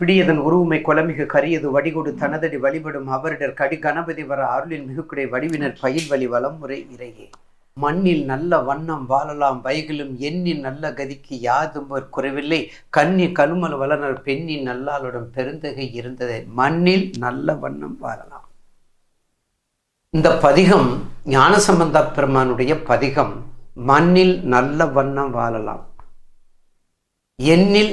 பிடியதன் உருவுமை கொலமிகு கரியது வடிகொடு தனதடி வழிபடும் அவரிடர் கடி கணபதி வர அருளின் மிகுக்குடை வடிவினர் பயில் வழி வலமுறை இறையே. மண்ணில் நல்ல வண்ணம் வாழலாம் வைகளும் எண்ணின் நல்ல கதிக்கு யாதும் ஒரு குறைவில்லை. கண்ணி கழுமல் வளனர் பெண்ணின் நல்லாளுடன் பெருந்தகை இருந்ததை. மண்ணில் நல்ல வண்ணம் வாழலாம். இந்த பதிகம் ஞானசம்பந்த பெருமானுடைய பதிகம் மண்ணில் நல்ல வண்ணம் வாழலாம். எண்ணில்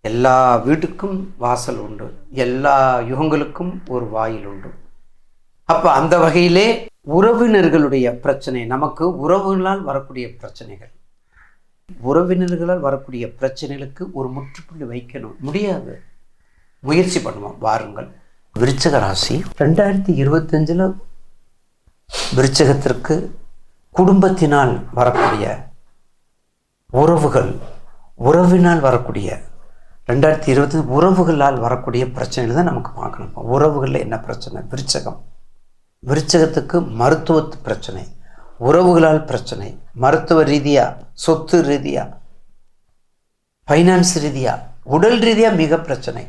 எல்லா வீட்டுக்கும் வாசல் உண்டு. எல்லா யுகங்களுக்கும் ஒரு வாயில் உண்டு. அப்போ அந்த வகையிலே உறவினர்களுடைய பிரச்சனை நமக்கு உறவுகளால் வரக்கூடிய பிரச்சனைகள். உறவினர்களால் வரக்கூடிய பிரச்சனைகளுக்கு ஒரு முற்றுப்புள்ளி வைக்கணும். முடியாது. முயற்சி பண்ணுவோம். வாருங்கள். விருச்சக ராசி ரெண்டாயிரத்தி இருபத்தஞ்சில் விருச்சகத்திற்கு குடும்பத்தினால் வரக்கூடிய உறவுகள் உறவினால் வரக்கூடிய ரெண்டாயிரத்தி இருபத்தி உறவுகளால் வரக்கூடிய பிரச்சனைகள் தான் நமக்கு பார்க்கணும். உறவுகளில் என்ன பிரச்சனை? விருச்சகம். விருச்சகத்துக்கு மருத்துவ பிரச்சனை. உறவுகளால் பிரச்சனை. மருத்துவ ரீதியாக சொத்து ரீதியாக ஃபைனான்ஸ் ரீதியாக உடல் ரீதியாக மிக பிரச்சனை.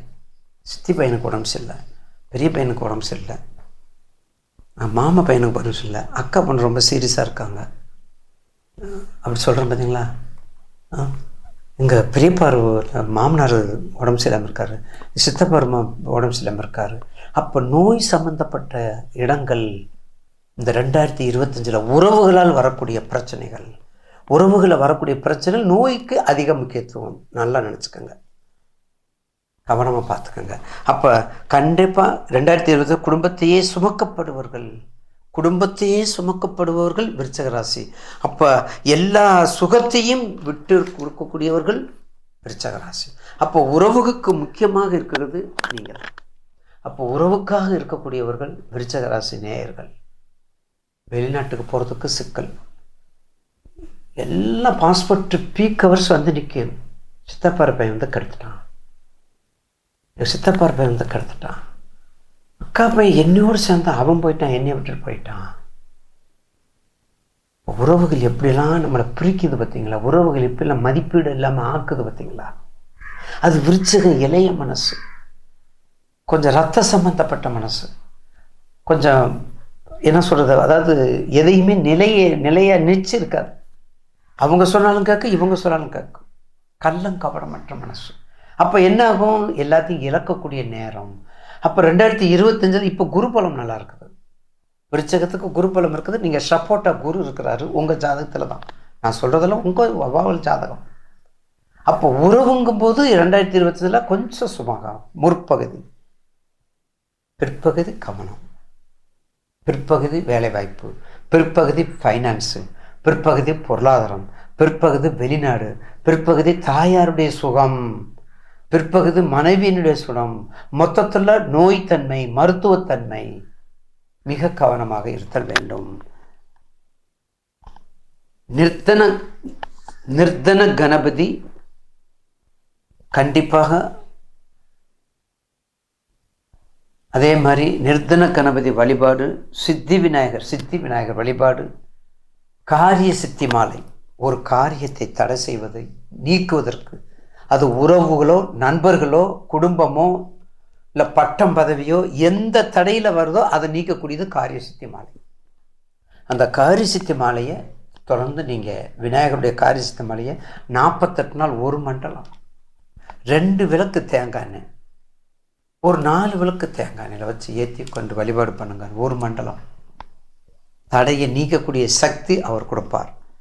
சித்தி பையனுக்கு உடம்பு சரியில்லை. பெரிய பையனுக்கு உடம்பு சரியில்லை. மாமா பையனுக்கு உடம்பு சரியில்லை. அக்கா பொண்ணு ரொம்ப சீரியஸாக இருக்காங்க. அப்படி சொல்கிறேன் பார்த்தீங்களா எங்கள் பெரியப்பார் மாமனார் உடம்பு சரியில்லாமல் இருக்கார். சித்தப்பார் மா உடம்பு சரியில்லாமல் இருக்கார். அப்போ நோய் சம்பந்தப்பட்ட இடங்கள் இந்த ரெண்டாயிரத்தி இருபத்தஞ்சில் உறவுகளால் வரக்கூடிய பிரச்சனைகள் உறவுகளை வரக்கூடிய பிரச்சனை நோய்க்கு அதிக முக்கியத்துவம். நல்லா நினச்சிக்கோங்க. கவனமாக பார்த்துக்கோங்க. அப்போ கண்டிப்பாக ரெண்டாயிரத்தி இருபது குடும்பத்தையே சுமக்கப்படுவர்கள் குடும்பத்தையே சுமக்கப்படுபவர்கள் விருச்சகராசி. அப்போ எல்லா சுகத்தையும் விட்டு கொடுக்கக்கூடியவர்கள் விருச்சகராசி. அப்போ உறவுக்கு முக்கியமாக இருக்கிறது நீங்கள். அப்போ உறவுக்காக இருக்கக்கூடியவர்கள் விருச்சகராசி நேயர்கள். வெளிநாட்டுக்கு போகிறதுக்கு சிக்கல். எல்லாம் பாஸ்போர்ட் பீக் ஹவர்ஸ் வந்து நிற்கும். சித்தப்பார பையன் வந்து கெடுத்துட்டான். சித்தப்பார் சித்தப்பார பையன் வந்து கெடுத்துட்டான். அக்கா பையன் என்னையோடு சேர்ந்து அவன் போயிட்டான் என்னைய விட்டுட்டு போயிட்டான். உறவுகள் எப்படிலாம் நம்மளை பிரிக்குது பார்த்தீங்களா? உறவுகள் எப்படிலாம் மதிப்பீடு இல்லாமல் ஆக்குது பார்த்தீங்களா? அது விருச்சக இளைய மனசு. கொஞ்சம் ரத்த சம்பந்தப்பட்ட மனசு. கொஞ்சம் என்ன சொல்கிறது அதாவது எதையுமே நிலையை நிலையாக நிச்சு இருக்காது அவங்க சொன்னாலும் கேட்கும் இவங்க சொன்னாலும் கேட்கும் கள்ளம் கவனமற்ற மனசு. அப்போ என்ன ஆகும்? எல்லாத்தையும் இழக்கக்கூடிய நேரம். அப்போ ரெண்டாயிரத்தி இருபத்தஞ்சில் இப்போ குருபலம் நல்லா இருக்குது. விருச்சகத்துக்கு குருபலம் இருக்குது. நீங்கள் சப்போர்ட்டாக குரு இருக்கிறாரு. உங்கள் ஜாதகத்தில் தான். நான் சொல்கிறதெல்லாம் உங்கள் அவாவல் ஜாதகம். அப்போ உறவுங்கும் போது ரெண்டாயிரத்தி இருபத்தஞ்சில் கொஞ்சம் சுமகம். முற்பகுதி. பிற்பகுதி கவனம். பிற்பகுதி வேலைவாய்ப்பு. பிற்பகுதி ஃபைனான்ஸு பிற்பகுதி பொருளாதாரம். பிற்பகுதி வெளிநாடு. பிற்பகுதி தாயாருடைய சுகம். பிற்பகுதி மனைவியினுடைய சுணம். மொத்தத்தில் நோய்த்தன்மை மருத்துவத்தன்மை மிக கவனமாக இருத்தல் வேண்டும். நிர்த்தன நிர்த்தன கணபதி கண்டிப்பாக அதே மாதிரி நிர்தன கணபதி வழிபாடு சித்தி விநாயகர் சித்தி விநாயகர் வழிபாடு காரிய சித்தி மாலை. ஒரு காரியத்தை தடை செய்வதை நீக்குவதற்கு அது உறவுகளோ நண்பர்களோ குடும்பமோ இல்லை பட்டம் பதவியோ எந்த தடையில் வருதோ அதை நீக்கக்கூடியது காரியசித்தி மாலை. அந்த காரியசித்தி மாலையை தொடர்ந்து நீங்கள் விநாயகருடைய காரியசித்தி மாலையை நாற்பத்தெட்டு நாள் ஒரு மண்டலம் ரெண்டு விளக்கு தேங்காய் எண்ணெய் ஒரு நாலு விளக்கு தேங்காய் எண்ணெயில் வச்சு ஏற்றி கொண்டு வழிபாடு பண்ணுங்க. ஒரு மண்டலம். தடையை நீக்கக்கூடிய சக்தி அவர் கொடுப்பார்.